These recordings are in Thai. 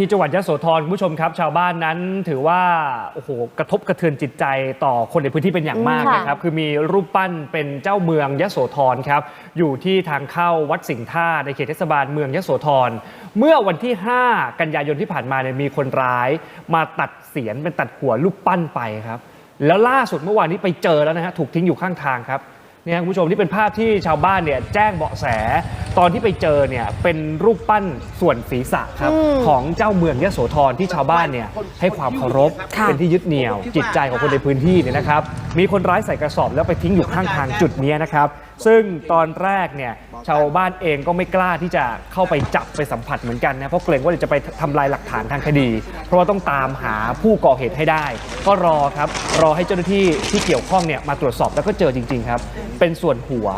ที่จังหวัดยะโสธรคุณผู้ชมครับ ชาวบ้านนั้นถือว่าโอ้โหกระทบกระเทือนจิตใจต่อคนในพื้นที่เป็นอย่างมากอืมค่ะ นะครับคือมีรูปปั้นเป็นเจ้าเมืองยะโสธรครับอยู่ที่ทางเข้าวัดสิงห์ท่าในเขตเทศบาลเมืองยะโสธรเมื่อวันที่ 5 กันยายนที่ผ่านมาเนี่ยมีคนร้าย มาตัดเสียนเป็นตัดหัวรูปปั้นไปครับแล้วล่าสุดเมื่อวานนี้ไปเจอแล้วนะฮะถูกทิ้งอยู่ข้างทางครับ เนี่ยคุณผู้ชมนี่เป็นภาพที่ชาวบ้านเนี่ยแจ้งเบาะแส ตอนที่ไปเจอเนี่ยเป็นรูปปั้นส่วนศีรษะครับอืมของเจ้าเมืองยโสธรที่ชาวบ้านเนี่ยให้ความเคารพค่ะเป็นที่ยึดเหนี่ยว จิตใจของคนในพื้นที่เนี่ยนะครับ มีคนร้ายใส่กระสอบแล้วไปทิ้งอยู่ข้างทางจุดเนี้ยนะครับ ซึ่งตอนแรกเนี่ยชาวบ้านเองก็ไม่กล้าที่จะเข้าไปจับไปสัมผัสเหมือนกันนะเพราะเกรงว่าเดี๋ยวจะไปทำลายหลักฐานทางคดี เพราะว่าต้องตามหาผู้ก่อเหตุให้ได้ ก็รอครับรอให้เจ้าหน้าที่ที่เกี่ยวข้องเนี่ยมาตรวจสอบแล้วก็เจอจริง ๆ ครับ เป็นส่วนหัว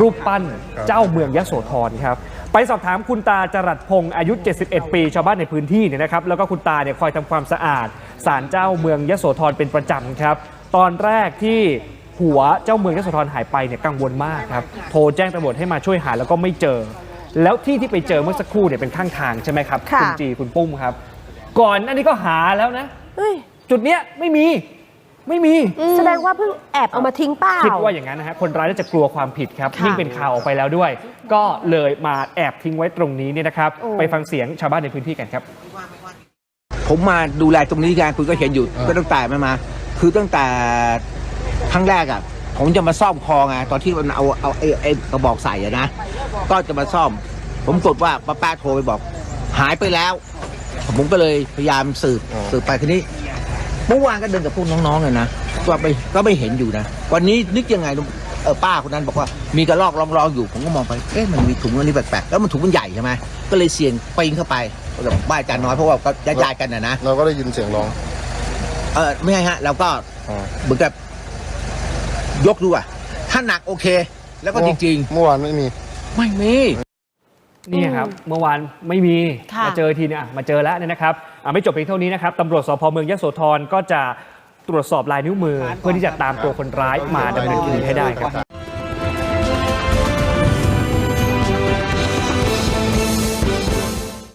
รูปปั้นเจ้าเมืองยโสธรครับไปสอบถามคุณตาจรัสพงศ์อายุ 71 ปี ชาวบ้านในพื้นที่เนี่ยนะครับแล้วก็คุณตาเนี่ยคอยทำความสะอาดศาลเจ้าเมืองยโสธรเป็นประจำครับ ตอนแรกที่หัวเจ้าเมืองยโสธรหายไปเนี่ยกังวลมากครับโทรแจ้งตำรวจให้มาช่วยหาแล้วก็ไม่เจอ แล้วที่ที่ไปเจอเมื่อสักครู่เนี่ยเป็นข้างทางใช่ไหมครับค่ะณจีคุณปุ้มครับ ก่อนอันนี้ก็หาแล้วนะเฮ้ยจุดเนี้ยไม่มี ไม่มี แสดงว่าเพิ่งแอบเอามาทิ้งเปล่า คิดว่าอย่างนั้นนะฮะ คนร้ายน่าจะกลัวความผิดครับ ค่ะยิ่งเป็นข่าวออกไปแล้วด้วย ก็เลยมาแอบทิ้งไว้ตรงนี้เนี่ยนะครับ โอ้ ไปฟังเสียงชาวบ้านในพื้นที่กันครับ ผมมาดูแลตรงนี้กันคุณก็เห็นอยู่ก็ตั้งแต่มันมา คือตั้งแต่ครั้งแรกอะ ผมจะมาซ่อมคอไงตอนที่มันเอาเอาไอ้ไอ้กระบอกใส่อะนะ ก็จะมาซ่อม ผมกดว่าป้าป้าโทรไปบอก หายไปแล้ว ผมก็เลยพยายามสืบสืบไปทีนี้ เมื่อวานก็เดินกับพวกน้องๆเลยนะก็ไปก็ไม่เห็นอยู่นะ วันนี้นึกยังไงเออป้าคนนั้นบอกว่ามีกระรอกรองๆอยู่ผมก็มองไปเอ๊ะมันมีถุงอันนี้แปลกๆแล้วมันถุงมันใหญ่ใช่ไหมก็เลยเสี่ยงปีนเข้าไปแบบบ้านอาจารย์น้อยเพราะว่าก็ย้ายๆกันนะนะเราก็ได้ยินเสียงร้อง เออไม่ใช่ฮะเราก็อ๋อเหมือนกับยกดูอะถ้าหนักโอเค แล้วก็จริงเมื่อวานไม่มีๆไม่มี นี่ครับเมื่อวานไม่มีค่ะมาเจอทีเนี่ยอะมาเจอแล้วเนี่ยนะครับอะไม่จบเพียงเท่านี้นะครับตำรวจสพเมืองยโสธรก็จะตรวจสอบลายนิ้วมือ เพื่อที่จะตามตัวคนร้ายมาดำเนินคดีให้ได้ครับ